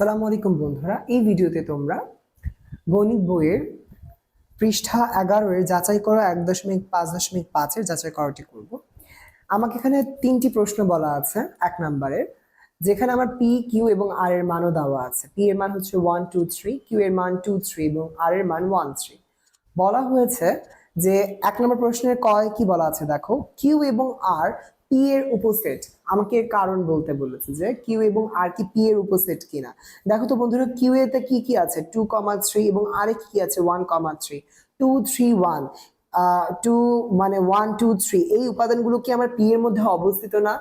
সালামু আলাইকুম বন্ধুরা, এই ভিডিওতে তোমরা গণিত বইয়ের পৃষ্ঠা এগারোয়ের যাচাই করা, এক দশমিক পাঁচ দশমিক পাঁচের যাচাই করাটি করব। আমাকে এখানে তিনটি প্রশ্ন বলা আছে এক নম্বরের, যেখানে আমার পি কিউ এবং আর এর মানও দেওয়া আছে। পি এর মান হচ্ছে ওয়ান টু থ্রি কিউ এর মান টু থ্রি এবং আর এর মান ওয়ান থ্রি বলা হয়েছে যে এক নম্বর প্রশ্নের কয় কি বলা আছে? দেখো কিউ এবং আর পি এর উপসেট আমাকে কারণ বলতে বলেছে যে কিউ এবং আর কি পি এর উপসেট কিনা। দেখো তো বন্ধুরা কিউ এতে কি কি আছে? টু কমা থ্রি এবং আর কি আছে? One comma three two three one two মানে ওয়ান টু থ্রি এই উপাদানগুলো কি আমার পি এর মধ্যে অবস্থিত না?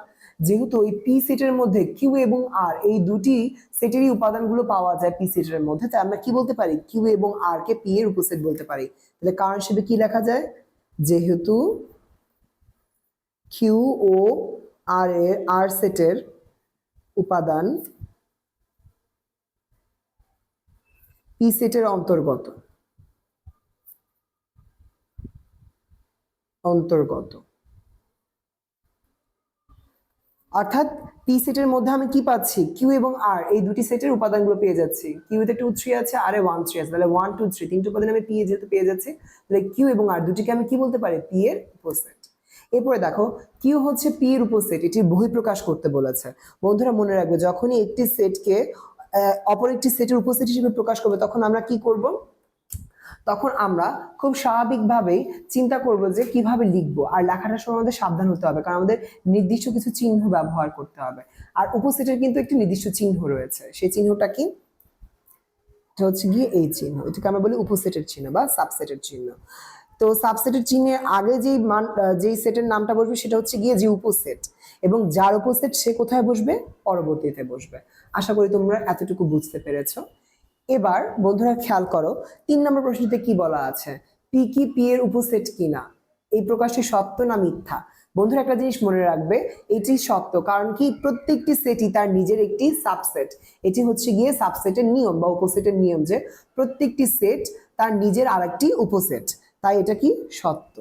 যেহেতু ওই পি সেটের মধ্যে কিউ এবং আর এই দুটি সেটেরই উপাদানগুলো পাওয়া যায় পি সেটের মধ্যে। তাই আমরা কি বলতে পারি? কিউ এবং আর কে পি এর উপসেট বলতে পারি। তাহলে কারণ হিসেবে কি লেখা যায়? যেহেতু কিউ ও আর এ, আর সেটের উপাদান পি সেটের অন্তর্গত। অন্তর্গত। অর্থাৎ পি সেটের মধ্যে আমি কি পাচ্ছি? কিউ এবং আর এই দুটি সেটের উপাদানগুলো পেয়ে যাচ্ছি। কিউতে টু থ্রি আছে আর এ ওয়ান থ্রি আছে। তাহলে ওয়ান টু থ্রি তিনটে উপাদান আমি পি এ যেহেতু পেয়ে যাচ্ছি, তাহলে কিউ এবং আর দুটিকে আমি কি বলতে পারি? পি এর উপসেট এরপরে দেখো কিউ হচ্ছে পি এর উপসেট এটি বহিঃপ্রকাশ করতে বলেছে। বন্ধুরা, মনে রাখবে, যখনই একটি সেটকে অপর একটি সেটের উপসেট হিসেবে প্রকাশ করবে, তখন আমরা কি করব? তখন আমরা খুব স্বাভাবিকভাবেই চিন্তা করব যে কীভাবে লিখব, আর লেখাটার সময় আমাদের সাবধান হতে হবে, কারণ আমাদের নির্দিষ্ট কিছু চিহ্ন ব্যবহার করতে হবে। আর উপসেটের কিন্তু একটি নির্দিষ্ট চিহ্ন রয়েছে, সেই চিহ্নটা কি? এটা হচ্ছে গিয়ে এই চিহ্ন, এটাকে আমরা বলি উপসেটের চিহ্ন বা সাবসেটের চিহ্ন। তো সাবসেটের চিহ্নের আগে যেই মান যেই সেটের নামটা বসবে সেটা হচ্ছে গিয়ে যে উপসেট এবং যার উপসেট সে কোথায় বসবে? পরবর্তীতে বসবে। আশা করি তোমরা এতটুকু বুঝতে পেরেছ। এবার বন্ধুরা খেয়াল করো, তিন নম্বর প্রশ্নতে কি বলা আছে? পি কি পি এর উপসেট কিনা? এই প্রকাশটি সত্য না মিথ্যা? বন্ধুরা একটা জিনিস মনে রাখবে, এটি সত্য কারণ কি? প্রত্যেকটি সেটই তার নিজের একটি সাবসেট এটি হচ্ছে গিয়ে সাবসেটের নিয়ম বা উপসেটের নিয়ম যে প্রত্যেকটি সেট তার নিজের আরেকটি উপসেট। তাই এটা কি সত্য?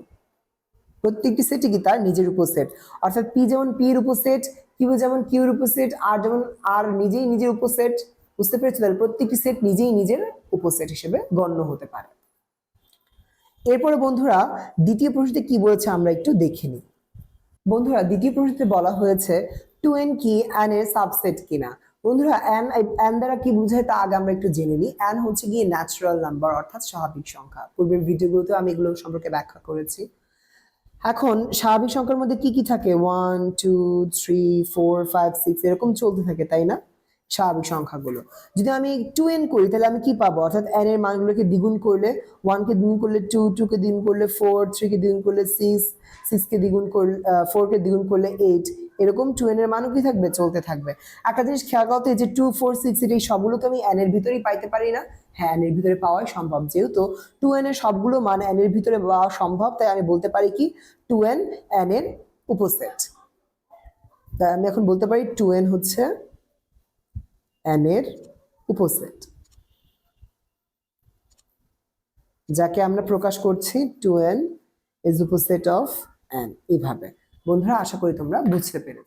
প্রত্যেকটি সেটই কি তার নিজের উপসেট অর্থাৎ পি যেমন পি এর উপসেট কিউ যেমন কিউ এর আর যেমন আর নিজেই নিজের উপসেট বুঝতে পেরেছ? তাহলে প্রত্যেকটি সেট নিজেই নিজের উপসেট হিসেবে গণ্য হতে পারে। এরপরে বন্ধুরা, দ্বিতীয় প্রশ্নতে কি বলেছে আমরা একটু দেখে নিই। বন্ধুরা, দ্বিতীয় প্রশ্নতে বলা হয়েছে টু এন কি অ্যান এর সাবসেট কিনা? বন্ধুরা, অ্যান অ্যান দ্বারা কি বোঝায় তা আগে আমরা একটু জেনে নিই। অ্যান হচ্ছে গিয়ে ন্যাচারাল নাম্বার অর্থাৎ স্বাভাবিক সংখ্যা। পূর্বের ভিডিওগুলোতে আমি এগুলো সম্পর্কে ব্যাখ্যা করেছি। এখন স্বাভাবিক সংখ্যার মধ্যে কি কি থাকে? One two three four five six এরকম চলতে থাকে, তাই না? স্বাভাবিক সংখ্যাগুলো। যদি আমি টু এন করি, তাহলে আমি কি পাবো? অর্থাৎ এন এর মানগুলোকে দ্বিগুণ করলে ওয়ানকে দ্বিগুণ করলে টু টুকে দ্বিগুণ করলে ফোর থ্রিকে দ্বিগুণ করলে সিক্স সিক্সকে দ্বিগুণ করলে ফোরকে দ্বিগুণ করলে এইট এরকম টু এন এর মানও কি থাকবে? চলতে থাকবে। একটা জিনিস খেয়াল করতে যে টু ফোর সিক্স এই সবগুলোকে আমি এন এর ভিতরেই পাইতে পারি না। হ্যাঁ এন এর ভিতরে পাওয়াই সম্ভব। যেহেতু টু এন এর সবগুলো মান এন এর ভিতরে পাওয়া সম্ভব, তাই আমি বলতে পারি কি টু এন এন এর উপসেট। তাই আমি এখন বলতে পারি টু এন হচ্ছে এন এর উপসেট। যাকে আমরা প্রকাশ করছি টু এন ইজ উপসেট অফ এন এইভাবে বন্ধুরা আশা করি তোমরা বুঝতে পেরেছ।